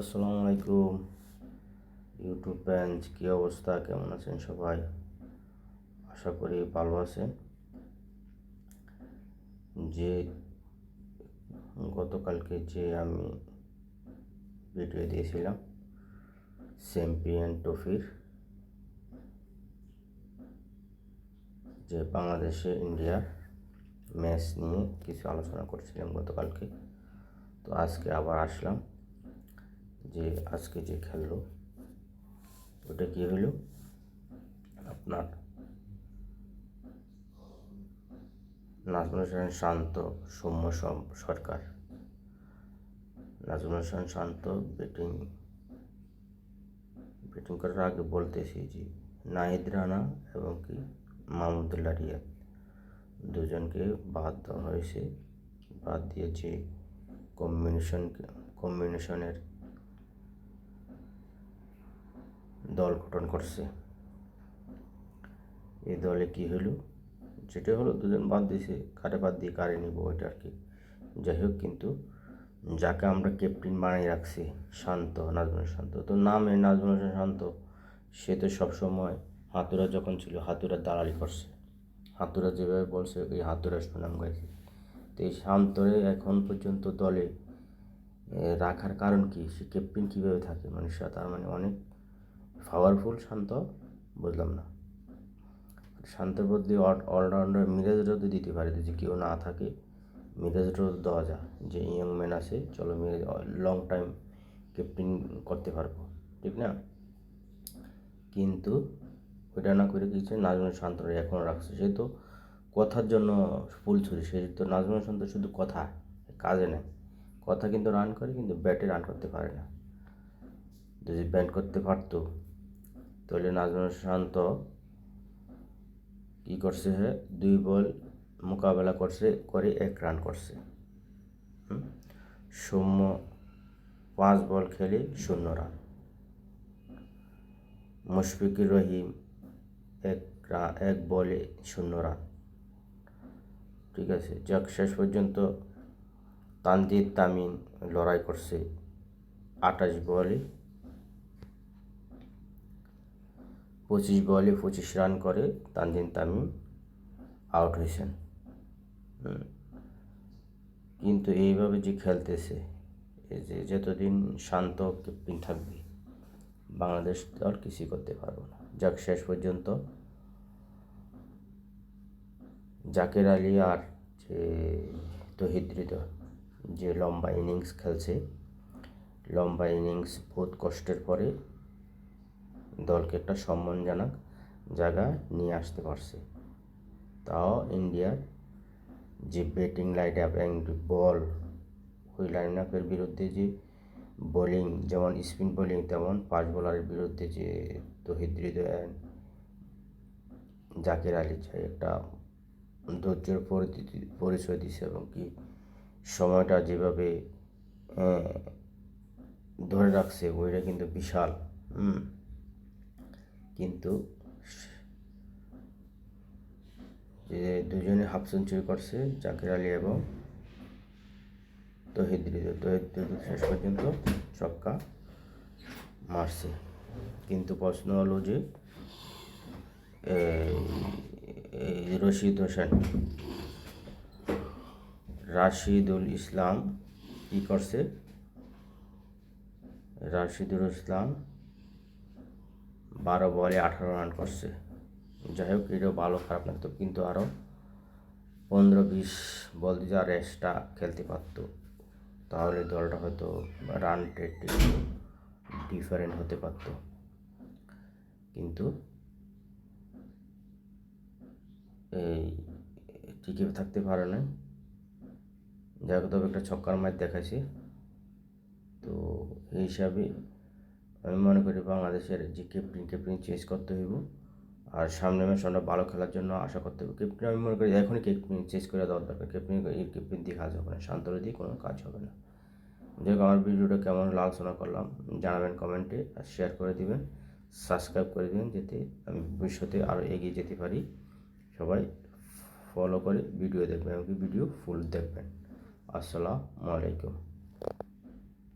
আসসালামু আলাইকুম YouTube bench কী অবস্থা? কেমন আছেন সবাই? আশা করি ভালো আছেন। যে গতকালকে যে আমি ভিডিও দিয়েছিলাম চ্যাম্পিয়ন ট্রফির যে বাংলাদেশে ইন্ডিয়ার ম্যাচ নিয়ে কিছু আলোচনা করছিলাম গতকালকে। তো আজকে আবার আসলাম। যে আজকে যে খেললো, ওটা কি হলো? আপনার নাজমুল হোসেন শান্ত সৌম্য সম- সরকার। নাজমুল হোসেন শান্ত ব্যাটিং ব্যাটিং করার আগে বলতেছি যে নাহিদ রানা এবং কি মাহমুদুল্লাহ রিয়াদ দুজনকে বাদ দেওয়া হয়েছে। বাদ দিয়েছে কম্বিনেশন কম্বিনেশনের দল গঠন করছে। এই দলে কি হলো? যেটা হলো দুজন বাদ দিয়েছে কারে বাদ দিয়ে কারে নিব ওইটা আর কি যাই হোক, কিন্তু যাকে আমরা ক্যাপ্টেন বানিয়ে রাখছি, শান্ত, নাজমুল শান্ত। তো নামে নাজমুল শান্ত, সে তো সবসময় হাতুরা যখন ছিল হাতুরা দালালি করছে। হাতুরা যেভাবে বলছে, ওই হাতুরা সুনাম গাইছে। তো এই শান্তরে এখন পর্যন্ত দলে রাখার কারণ কি? সে ক্যাপ্টেন কীভাবে থাকে? মানুষরা তার মানে অনেক পাওয়ারফুল শান্ত, বুঝলাম না। শান্তের বদলে অলরাউন্ডার মিরাজরাও তো দিতে পারে, যদি কেউ না থাকে, মিরাজ মিরাজরাও দেওয়া যায় যে ইয়ং ম্যান আছে, চলো মিরাজ লং টাইম ক্যাপ্টেন করতে পারব, ঠিক না? কিন্তু ওইটা না করে কিছু নাজমুল শান্তরে এখনও রাখছে, সে তো কথার জন্য ফুল ছুরি, সে তো নাজমুল শান্ত শুধু কথা, কাজে নেয় কথা কিন্তু রান করে, কিন্তু ব্যাটে রান করতে পারে না। যদি ব্যান্ড করতে পারতো, তাহলে নাজমুল শান্ত কী করছে দুই বল মোকাবেলা করছে, করে এক রান করছে? সৌম্য পাঁচ বল খেলে শূন্য রান। মুশফিকুর রহিম এক এক বলে শূন্য রান। ঠিক আছে? যাক, শেষ পর্যন্ত তানজিদ তামিম লড়াই করছে আঠাশ বলে পঁচিশ বলে পঁচিশ রান করে তানজিদ তামিম আউট হয়েছেন। কিন্তু এইভাবে যে খেলতেছে, এই যে যতদিন শান্ত ক্যাপ্টেন থাকবে, বাংলাদেশ দল কিছুই করতে পারব না। যাক, শেষ পর্যন্ত জাকের আলী আর যে তহিদ হৃদয়, যে লম্বা ইনিংস খেলছে, লম্বা ইনিংস বহুত কষ্টের পরে দলকে একটা সম্মানজনক জায়গায় নিয়ে আসতে পারছে। তাও ইন্ডিয়ার যে batting light up and ball ওই লাইন আপের বিরুদ্ধে যে বোলিং যেমন স্পিন বোলিং তেমন ফাস্ট বোলারের বিরুদ্ধে যে তহিদ হৃদয় জাকির আলী চাই একটা ধৈর্যের পরিচয় দিছে এবং কি সময়টা যেভাবে ধরে রাখছে, ওইটা কিন্তু বিশাল। কিন্তু যে দুজনে হাফ সেঞ্চুরি করছে জাকির আলী এবং তহিদ হৃদয় শেষ পর্যন্ত ছক্কা মারছে। কিন্তু প্রশ্ন হলো যে রশিদ হোসেন, রাশিদুল ইসলাম কী করছে? রাশিদুল ইসলাম বারো বলে আঠারো রান করছে। যাই হোক এটাও ভালো, খারাপ না তো কিন্তু আরও পনেরো বিশ বল দিয়ে যা রেসটা খেলতে পারতো। তাহলে দলটা হয়তো রান রেট ডিফারেন্ট হতে পারতো। কিন্তু এই টিকে থাকতে পারে না যাই হোক, তবে একটা ছক্কার ম্যাচ দেখাইছে। তো এই হিসাবে আমি মনে করি বাংলাদেশের যে ক্যাপ্টেন ক্যাপ্টেন চেঞ্জ করতে হইব। আর সামনে ম্যাচ আমরা ভালো খেলার জন্য আশা করতে হবে ক্যাপ্টেন আমি মনে করি এখনই ক্যাপ্টেন চেঞ্জ করে দেওয়ার দরকার। ক্যাপ্টেন এই ক্যাপ্টেন দিয়ে কাজ হবে না। শান্তরে দিয়ে কোনো কাজ হবে না। যাই আমার ভিডিওটা কেমন আলোচনা করলাম। জানাবেন কমেন্টে আর শেয়ার করে দিবেন। সাবস্ক্রাইব করে দিবেন যাতে আমি ভবিষ্যতে আরও এগিয়ে যেতে পারি। সবাই ফলো করে ভিডিও দেখবেন এমনকি ভিডিও ফুল দেখবেন। আসসালামু আলাইকুম।